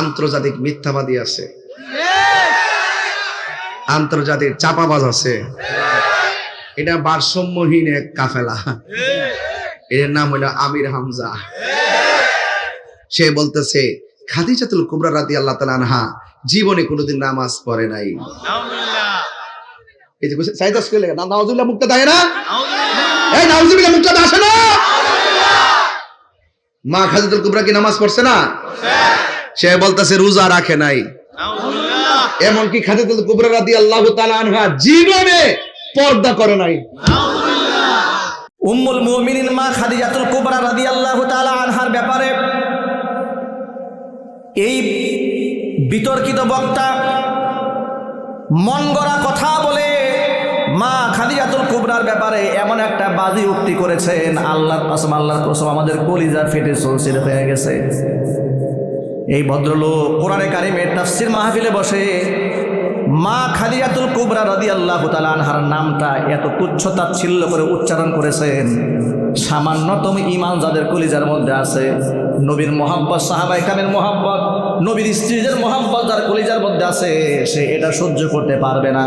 আন্তর্জাতিক মিথ্যাবাদী আছে। আন্তর্জাতিক চাপাবাজ আছে। এটা ভারসাম্যহীন এক কাফেলা। এর নাম হলো আমির হামজা। সে বলতেছে খাদিজাতুল কুবরা রাদি আল্লাহ তালা আনহা জীবনে কোনোদিন নামাজ পড়ে নাই। এই যে সাইদা স্কুলে না নাউজুবিল্লাহ মুক্তা দেয় না? এই নাউজুবিল্লাহ মুক্তা আসে না? মা খাদিজাতুল কুবরা কি নামাজ পড়ছে না? সে বলতেছে রোজা রাখে নাই। এমনকি খাদিজাতুল কুবরা রাদিয়াল্লাহু তাআলা আনহা জীবনে পর্দা করে নাই। উম্মুল মুমিনিন মা খাদিজাতুল কুবরা রাদিয়াল্লাহু তাআলা আনহার ব্যাপারে এই বিতর্কিত বক্তা মন গড়া কথা বলে মা খাদিজাতুল কুবরার ব্যাপারে এমন একটা বাজি উক্তি করেছেন। আল্লাহর কসম আল্লাহর কসম আমাদের কলিজা ফেটে সলসির হয়ে গেছে। এই ভদ্রলোক কোরআনে কারিমের তাফসির মাহফিলে বসে মা খাদিজাতুল কুবরা রাদি আল্লাহ আনহার নামটা এত তুচ্ছ তাচ্ছিল্য করে উচ্চারণ করেছেন। সামান্যতম ইমান যাদের কলিজার মধ্যে আছে, নবীর মোহাম্মদ সাহাবাই কামের মোহাম্মদ নবীর স্ত্রীদের মোহাম্মদ যার কলিজার মধ্যে আছে, সে এটা সহ্য করতে পারবে না।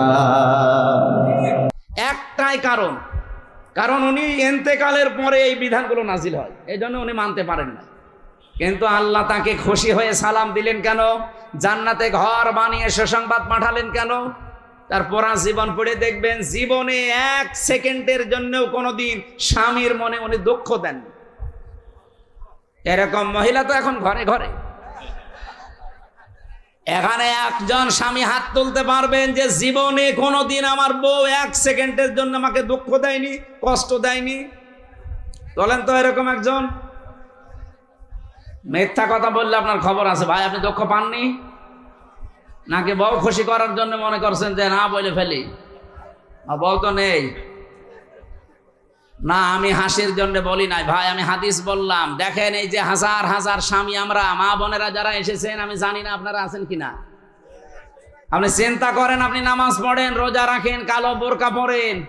একটাই কারণ কারণ উনি এন্তেকালের পরে এই বিধানগুলো নাজিল হয়। এই জন্য উনি মানতে পারেন না। কিন্তু আল্লাহ তাকে খুশি হয়ে সালাম দিলেন কেন? জান্নাতে ঘর বানিয়ে সুসংবাদ পাঠালেন কেন? তার পরা জীবন পড়ে দেখবেন, জীবনে এক সেকেন্ডের জন্যও কোনোদিন স্বামীর মনে উনি দুঃখ দেন এরকম মহিলা তো এখন ঘরে ঘরে। এখানে একজন স্বামী হাত তুলতে পারবেন যে জীবনে কোনোদিন আমার বউ এক সেকেন্ডের জন্য আমাকে দুঃখ দেয়নি, কষ্ট দেয়নি। বলেন তো এরকম একজন? মিথ্যা কথা বললে আপনার খবর আছে। ভাই, আপনি দক্ষ পাননি? নাকি বউ খুশি করার জন্য মনে করছেন যে, না, বলে ফেলি। বউ তো নেই। না, আমি হাসির জন্য বলি নাই। ভাই, আমি হাদিস বললাম। দেখেন এই যে হাজার হাজার স্বামী আমরা, মা বোনেরা যারা এসেছেন, আমি জানি না আপনারা আছেন কিনা। আপনি চিন্তা করেন, আপনি নামাজ পড়েন, রোজা রাখেন, কালো বোরকা পরেন,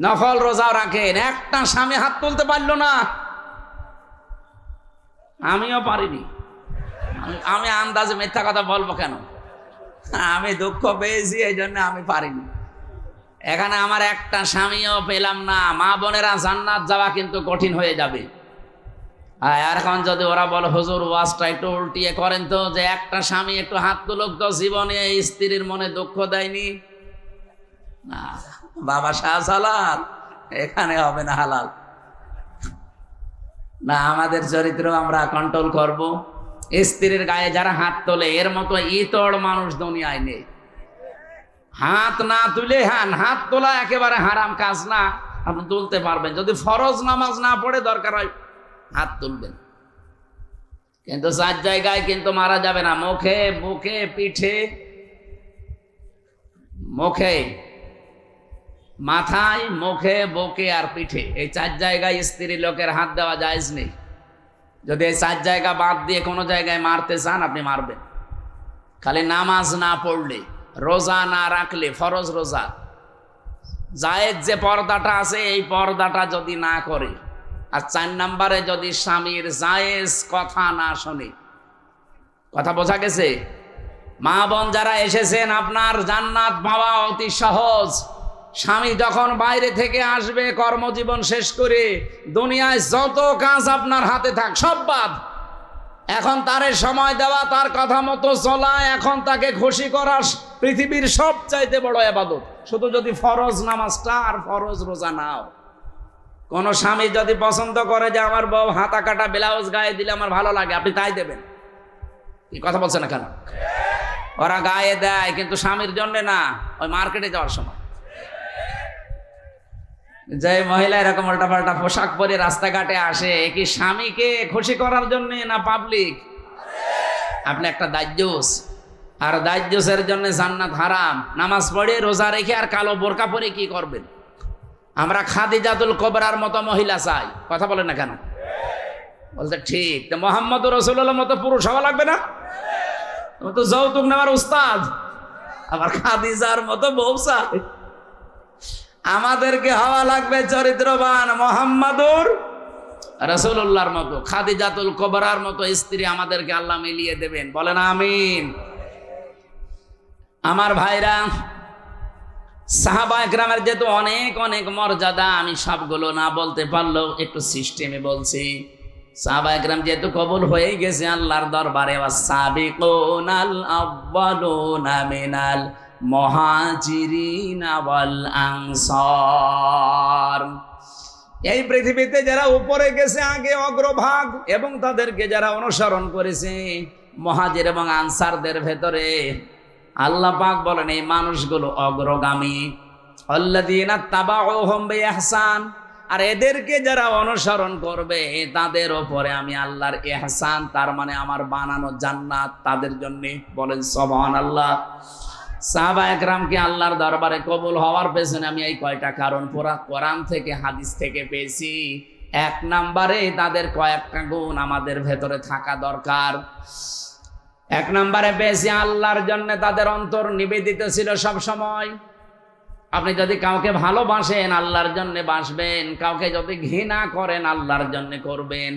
নফল রোজাও রাখেন। একটা স্বামী হাত তুলতে পারল না। আমিও পারিনি। আমি- আন্দাজে মিথ্যা কথা বলব কেন? আমি দুঃখ পেয়েছি, এই জন্য আমি পারিনি। এখানে আমার একটা স্বামীও পেলাম না। মা বোনেরা জান্নাত যাওয়া কিন্তু কঠিন হয়ে যাবে। আর এখন যদি ওরা বলে, হুজুর, ওয়াজটা একটু উল্টিয়ে করেন তো, যে একটা স্বামী একটু হাত তুলুক তো, জীবনে স্ত্রীর মনে দুঃখ দেয়নি? না, বাবা শাহ হালাল এখানে হবে না হালাল। না, আমাদের চরিত্র আমরা কন্ট্রোল করব। স্ত্রীর গায়ে যারা হাত তোলে, এর মতো ইতড় মানুষ দুনিয়ায় নেই। হাত না তুলে হ্যাঁ হাত তোলা একেবারে হারাম কাজ না। আপনি তুলতে পারবেন। যদি ফরজ নামাজ না পড়ে দরকার হয়, হাত তুলবেন। কিন্তু চার জায়গায় কিন্তু মারা যাবে না। মুখে মুখে, পিঠে, মুখে মাথায়, মুখে, বকে আর পিঠে। এই চার জায়গায় স্ত্রী লোকের হাত দেওয়া জায়েজ নেই। যদি এই চার জায়গা বাদ দিয়ে কোনো জায়গায় মারতে চান, আপনি মারবেন। খালি নামাজ না পড়লে, রোজা না রাখলে, ফরজ রোজা। জায়েজ যে পর্দাটা আছে, এই পর্দাটা যদি না করে, আর চার নাম্বারে যদি স্বামীর জায়েজ কথা না শোনে। কথা বোঝা গেছে? মা বোন যারা এসেছেন, আপনার জান্নাত পাওয়া অতি সহজ। স্বামী যখন বাইরে থেকে আসবে, কর্মজীবন শেষ করে দুনিয়ায় যত কাজ আপনার হাতে থাক, সব বাদ। এখন তারে সময় দেওয়া, তার কথা মতো চলা, এখন তাকে খুশি করা পৃথিবীর সব চাইতে বড় আবাদত। শুধু যদি ফরজ নামাজটা আর ফরজ রোজা নাও। কোন স্বামী যদি পছন্দ করে যে আমার বউ হাতা কাটা ব্লাউজ গায়ে দিলে আমার ভালো লাগে, আপনি তাই দেবেন। কি কথা বলছে না কেন? ওরা গায়ে দেয়, কিন্তু স্বামীর জন্য না, ওই মার্কেটে যাওয়ার সময়। যে মহিলা এরকম উল্টাপাল্টা পোশাক পরে রাস্তাঘাটে আসে কি স্বামীকে খুশি করার জন্য না পাবলিক আপনি একটা দায়ুস আর দাজ্যসের জন্য জান্নাত হারাম। নামাজ পড়ে, রোজা রেখে আর কালো বোরকা পরে কি করবেন? আমরা খাদিজাতুল কবরার মতো মহিলা চাই। কথা বলেন না কেন? বলতে ঠিক। তো মোহাম্মদ রসুল্লাহ মতো পুরুষ হওয়া লাগবে না? তো যৌতুক নেওয়ার উস্তাদ। আবার খাদিজার মতো বউ চাই। আমাদেরকে হওয়া লাগবে চরিত্রবান মোহাম্মদুর রসুল্লাহর মতো, খাদিজাতুল কবরার মতো স্ত্রী আমাদেরকে আল্লাহ মিলিয়ে দেবেন। বলেন আমিন। আমার ভাইরা, সাহাবা একরামের যেহেতু অনেক অনেক মর্যাদা, আমি সবগুলো না বলতে পারলেও একটু সিস্টেমে বলছি। সাহাবা একরাম যেহেতু কবুল হয়ে গেছে আল্লাহর দরবারে সাবিকুন আল আউয়ালুনা মিনাল মুহাজিরিন ওয়াল আনসার। এই পৃথিবীতে যারা উপরে গেছে, আগে অগ্রভাগ, এবং তাদেরকে যারা অনুসরণ করেছে, মহাজের এবং আনসারদের ভেতরে আল্লাহ পাক বলেন, এই মানুষগুলো অগ্রগামী। আল্লাদিনা তাবাউহুম বিইহসান। আর এদেরকে যারা অনুসরণ করবে, তাদের ওপরে আমি আল্লাহর ইহসান, তার মানে আমার বানানো জান্নাত তাদের জন্য বলেন, সুবহানাল্লাহ। সাহাবা একরামকে আল্লাহর দরবারে কবুল হওয়ার পেছনে আমি এই কয়টা কারণ পুরা কোরআন থেকে, হাদিস থেকে পেয়েছি। এক নাম্বারে তাদের কয়েকটা গুণ আমাদের ভেতরে থাকা দরকার। এক নাম্বারে পেয়েছি আল্লাহর জন্য তাদের অন্তর নিবেদিত ছিল সব সময়। আপনি যদি কাউকে ভালোবাসেন, আল্লাহর জন্য বাসবেন। কাউকে যদি ঘৃণা করেন, আল্লাহর জন্য করবেন।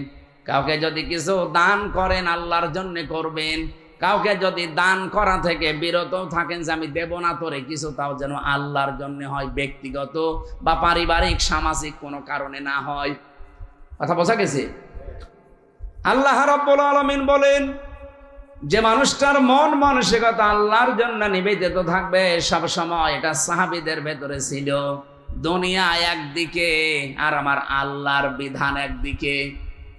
কাউকে যদি কিছু দান করেন, আল্লাহর জন্য করবেন। কাউকে যদি দান করা থেকে বিরত থাকেন যে আমি দেব না তোরে, কিছু তাও যেন আল্লাহর জন্য হয়, ব্যক্তিগত বা পারিবারিক, সামাজিক কোনো কারণে না হয়। কথা বোঝা গেছে? আল্লাহ রাব্বুল আলামিন বলেন, যে মানুষটার মন মানসিকতা আল্লাহর জন্য নিবেদিত থাকবে, সব সময় এটা সাহাবিদের ভেতরে ছিল। দুনিয়া একদিকে আর আমার আল্লাহর বিধান একদিকে।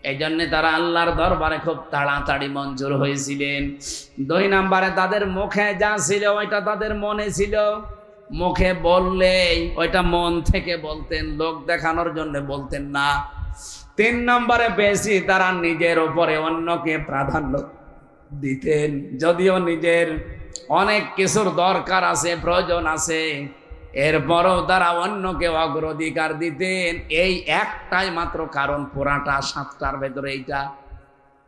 এই জন্যে তারা আল্লাহর দরবারে খুব তাড়াতাড়ি মঞ্জুর হয়েছিলেন। দুই নাম্বারে তাদের মুখে যা ছিল ওইটা তাদের মনে ছিল। মুখে বললেই ওইটা মন থেকে বলতেন, লোক দেখানোর জন্য বলতেন না। তিন নম্বরে বেশি তারা নিজের ওপরে অন্যকে প্রাধান্য দিতেন। যদিও নিজের অনেক কিছুর দরকার আছে, প্রয়োজন আছে এরপরও তারা অন্যকে অগ্রাধিকার দিতেন। এই একটাই মাত্র কারণ পুরাটা সাতটার ভেতরে এইটা।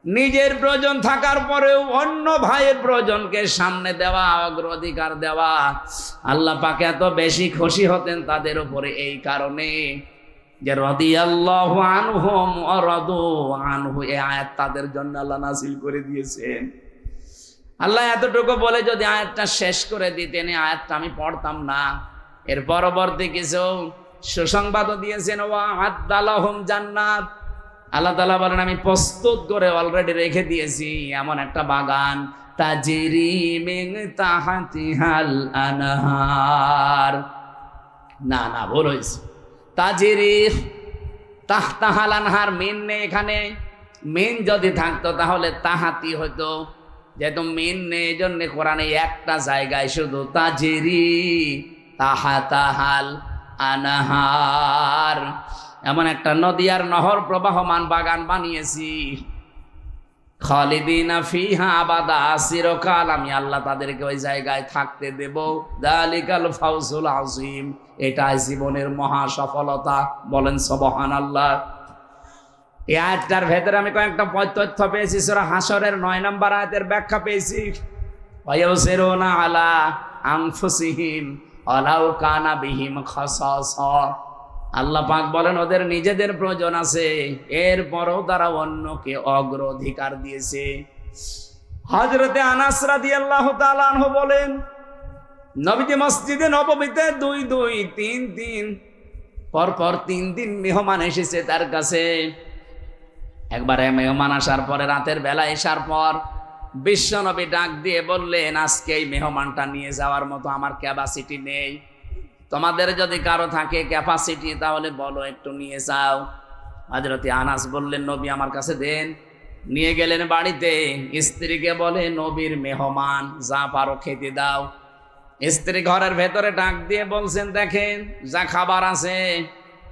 নিজের প্রয়োজন থাকার পরেও অন্য ভাইয়ের প্রয়োজনকে সামনে দেওয়া, অগ্রাধিকার দেওয়া। আল্লাহ পাকে এত বেশি খুশি হতেন তাদের উপরে এই কারণে যে রদি আল্লাহ আনহুম অরদু আনহু এই আয়াত তাদের জন্য আল্লাহ নাসিল করে দিয়েছেন। আল্লাহ এতটুকু বলে যদি আয়াতটা শেষ করে দিতেন আয়াতটা আমি পড়তাম না। এর পরবর্তী কিছু সুসংবাদও দিয়েছেন ও আদালাহম জান্নাত। আল্লাহ তালা বলেন, আমি প্রস্তুত করে অলরেডি রেখে দিয়েছি, এমন একটা বাগান। তাজিরি মিং তাহাতিহাল আনহার। না না, ভুল হয়েছে। তাজিরি তাহতাহাল আনহার মেন নেই এখানে। মেন যদি থাকতো তাহলে তাহাতি হতো যেহেতু মেন নেই এই জন্য কোরআনে একটা জায়গায় শুধু তাজিরি। তাহাতাহাল আনাহার। এমন একটা নদী আর নহর প্রবাহমান বাগান বানিয়েছি। খালিদিনা ফিহা আবাদা চিরকাল আমি আল্লাহ তাদেরকে ওই জায়গায় থাকতে দেব। দালিকাল ফাউজুল আজিম এটাই জীবনের মহা সফলতা। বলেন সবহান আল্লাহ এই আয়াতটার ভেতরে আমি কয়েকটা তথ্য পেয়েছি। সুরা হাসরের নয় নম্বর আয়াতের ব্যাখ্যা পেয়েছি। আলা আনফুসিহিম। আলাউ কানা বিহিম খাসাস। আল্লাহ পাক বলেন, ওদের নিজেদের প্রয়োজন আছে। এরপরও তারা অন্যকে অগ্রাধিকার দিয়েছে। হজরতে আনাস রাদিয়াল্লাহু তাআলা আনহু বলেন, নবীজি মসজিদে নবমীতে দুই দুই, তিন তিন, পরপর তিন দিন মেহমান এসেছে তার কাছে। একবারে মেহমান আসার পরে রাতের বেলা আসার পর বিশ্বনবী ডাক দিয়ে বললেন, আজকে এই মেহমানটা নিয়ে যাওয়ার মতো আমার ক্যাপাসিটি নেই। তোমাদের যদি কারও থাকে ক্যাপাসিটি তাহলে বলো একটু নিয়ে যাও। হাজরতি আনাস বললেন, নবী আমার কাছে দেন। নিয়ে গেলেন বাড়িতে। স্ত্রীকে বলে, নবীর মেহমান, যা পারো খেতে দাও। স্ত্রী ঘরের ভেতরে ডাক দিয়ে বলছেন, দেখেন, যা খাবার আছে,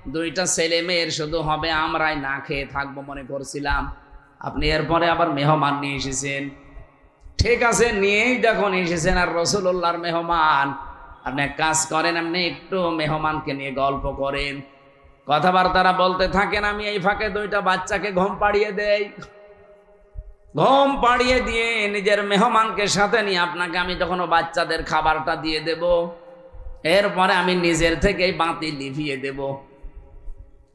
দুইটা ছেলে মেয়ের শুধু হবে, আমরাই না খেয়ে থাকব মনে করছিলাম। আপনি এরপরে আবার মেহমান নিয়ে এসেছেন। ঠিক আছে, নিয়েই যখন এসেছেন আর রসুল্লাহর মেহমান। আপনি কাজ করেন, আপনি একটু মেহমানকে নিয়ে গল্প করেন। কথাবার্তারা বলতে থাকেন, আমি এই ফাঁকে দুইটা বাচ্চাকে ঘুম পাড়িয়ে দেই। ঘুম পাড়িয়ে দিয়ে নিজের মেহমানকে সাথে নিয়ে আপনাকে আমি যখন বাচ্চাদের খাবারটা দিয়ে দেব, এরপরে আমি নিজের থেকেই বাতি লিভিয়ে দেব।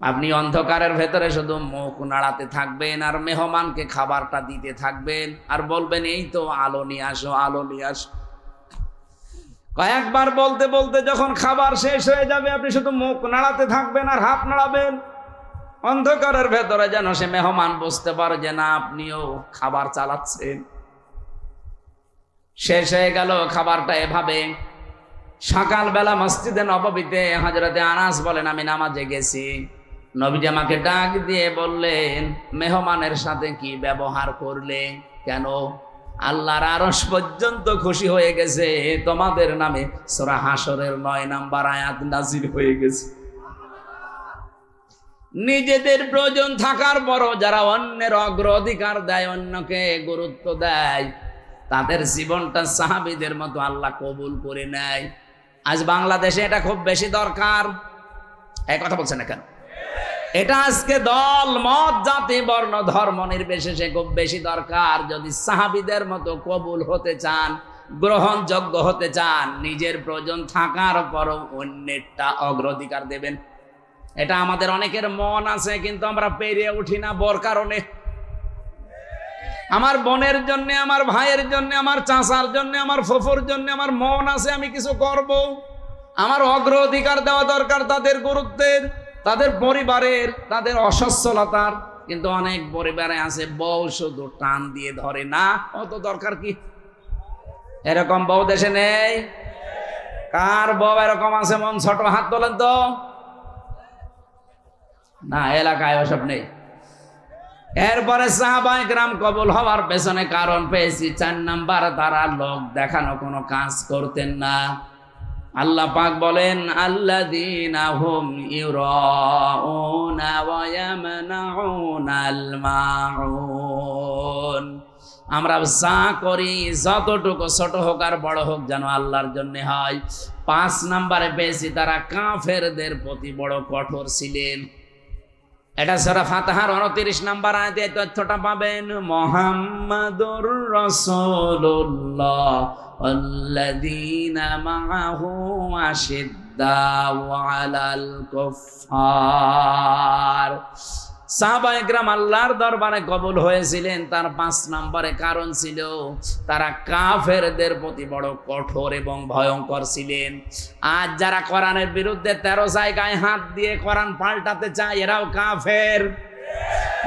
আপনি অন্ধকারের ভেতরে শুধু মুখ নাড়াতে থাকবেন আর মেহমানকে খাবারটা দিতে থাকবেন আর বলবেন, এই তো আলো নিয়ে আসো, আলো নিয়ে আসো। কয়েকবার বলতে বলতে যখন খাবার শেষ হয়ে যাবে, আপনি শুধু মুখ নাড়াতে থাকবেন আর হাত নাড়াবেন। অন্ধকারের ভেতরে যেন সে মেহমান বুঝতে পারে যে, না, আপনিও খাবার চালাচ্ছেন। শেষ হয়ে গেল খাবারটা এভাবে। সকালবেলা মসজিদে নববীতে হজরতে আনাস বলেন, আমি নামাজে গেছি। নবীজি আমাকে ডাক দিয়ে বললেন, মেহমানের সাথে কি ব্যবহার করলে? কেন? আল্লাহর আরস পর্যন্ত খুশি হয়ে গেছে। তোমাদের নামে সোরা হাসরের নয় নাম্বার আয়াত নাজির হয়ে গেছে। নিজেদের প্রয়োজন থাকার পরও যারা অন্যের অগ্রাধিকার দেয়, অন্যকে গুরুত্ব দেয়, তাদের জীবনটা সাহাবিদের মতো আল্লাহ কবুল করে নেয়। আজ বাংলাদেশে এটা খুব বেশি দরকার। এক কথা বলছেন না কেন? এটা আজকে দল, মত, জাতি, বর্ণ, ধর্ম নির্বিশেষে খুব বেশি দরকার। যদি সাহাবিদের মতো কবুল হতে চান, গ্রহণযোগ্য হতে চান, নিজের প্রয়োজন থাকার পরও অন্যেরটা অগ্রাধিকার দেবেন। এটা আমাদের অনেকের মন আছে, কিন্তু আমরা পেরিয়ে উঠি না, বর কারণে। আমার বোনের জন্য, আমার ভাইয়ের জন্য, আমার চাচার জন্য, আমার ফুফুর জন্য আমার মন আছে, আমি কিছু করব। আমার অগ্রাধিকার দেওয়া দরকার তাদের গুরুত্বের। তাদের পরিবারের, তাদের অসচ্ছলতার, কিন্তু অনেক পরিবারে আছে বউ শুধু টান দিয়ে ধরে না, অত দরকার কি? এরকম বউ দেশে নেই? কার বউ এরকম আছে? মন ছোট, হাত তোলেন তো। না, এলাকায় ওসব নেই। এরপরে সাহাবাই গ্রাম কবুল হওয়ার পেছনে কারণ পেয়েছি, চার নাম্বার তারা লোক দেখানো কোনো কাজ করতেন না। আল্লাহ পাক বলেন, আল্লাযীনা হুম ইউরাউনা ওয়া ইয়ামনাউনাল মাউন আমরা যা করি, যতটুকু ছোট হোক আর বড় হোক যেন আল্লাহর জন্য হয়। পাঁচ নাম্বারে পেয়েছি তারা কাফেরদের প্রতি বড় কঠোর ছিলেন। এটা সারা ফাতাহার উনত্রিশ নাম্বার আয়াতে এই তথ্যটা পাবেন মোহাম্মদুর রসুল্লাহ الذين معه أشداء على الكفار সাহাবা একরাম আল্লাহর দরবারে কবুল হয়েছিলেন, তার পাঁচ কারণ ছিল তারা প্রতি বড় কঠোর এবং ভয়ঙ্কর ছিলেন। যারা বিরুদ্ধে তেরো জায়গায় হাত দিয়ে পাল্টাতে চায়, এরাও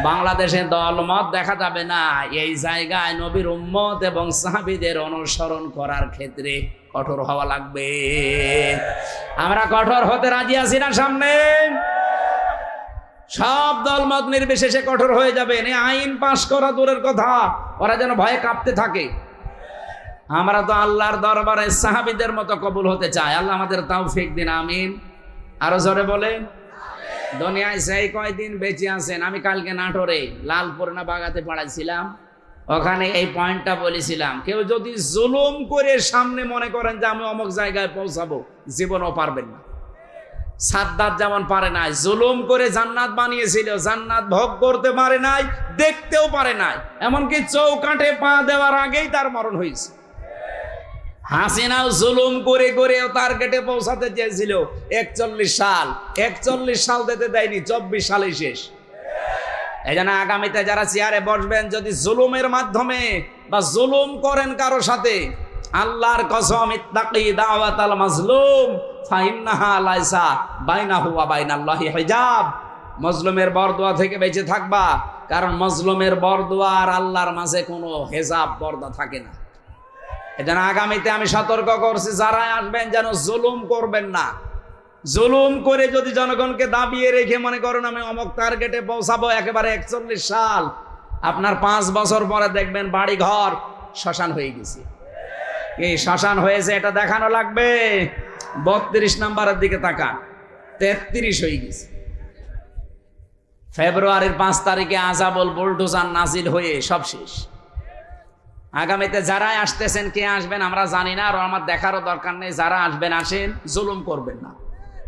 বাংলাদেশে দলমত দেখা যাবে না, এই জায়গায় নবীর উম্মত এবং সাহাবিদের অনুসরণ করার ক্ষেত্রে কঠোর হওয়া লাগবে। আমরা কঠোর হতে রাজি আছি না সামনে? সব দলমত নির্বিশেষে কঠোর হয়ে যাবে। এ আইন পাশ করা দূরের কথা। ওরা যেন ভয়ে কাঁপতে থাকে। আমরা তো আল্লাহর দরবারে সাহাবিদের মতো কবুল হতে চাই। আল্লাহ আমাদের তাও ফেক দিন, আমিন। আরও জোরে বলেন। দুনিয়ায় সেই কয়দিন বেঁচে আছেন, আমি কালকে নাটোরে, লালপুর না বাগাতে পড়াইছিলাম। ওখানে এই পয়েন্টটা বলেছিলাম। কেউ যদি জুলুম করে সামনে মনে করেন যে আমি অমুক জায়গায় পৌঁছাবো, জীবনও পারবেন না। সাদ্দাত যেমন পারে নাই, জুলুম করে জান্নাত বানিয়েছিল, জান্নাত ভোগ করতে পারে নাই, দেখতেও পারে নাই। এমনকি চৌকাঠে পা দেওয়ার আগেই তার মরণ হয়েছে। হাসিনাও জুলুম করে করে তার গেটে পৌঁছাতে চেয়েছিল। একচল্লিশ সাল একচল্লিশ সাল দিতে দেয়নি, চব্বিশ সালে শেষ। এই জন্য আগামীতে যারা চেয়ারে বসবেন, যদি জুলুমের মাধ্যমে বা জুলুম করেন কারও সাথে, আল্লাহর কসম, ইত্তাকি দাওয়াত আল মাজলুম হিজাব। মজলুমের বরদোয়া থেকে বেঁচে থাকবা, কারণ মজলুমের বরদোয়া আর আল্লাহর মাঝে কোনো হেজাব পর্দা থাকে না। এজন্য আগামীতে আমি সতর্ক করছি, যারা আসবেন যেন জুলুম করবেন না। জুলুম করে যদি জনগণকে দাবিয়ে রেখে মনে করেন আমি অমক টার্গেটে পৌঁছাবো, একেবারে একচল্লিশ সাল, আপনার পাঁচ বছর পরে দেখবেন বাড়ি ঘর শ্মশান হয়ে গেছে। এই শ্মশান হয়েছে এটা দেখানো লাগবে বত্রিশ নাম্বারের দিকে তাকান। তেত্রিশ হয়ে গেছে। ফেব্রুয়ারির পাঁচ তারিখে আজাবল বুলডোজার নাজিল হয়ে সব শেষ। আগামীতে যারাই আসতেছেন, কে আসবেন আমরা জানি না, আর আমার দেখারও দরকার নেই, যারা আসবেন, আসেন, জুলুম করবেন না।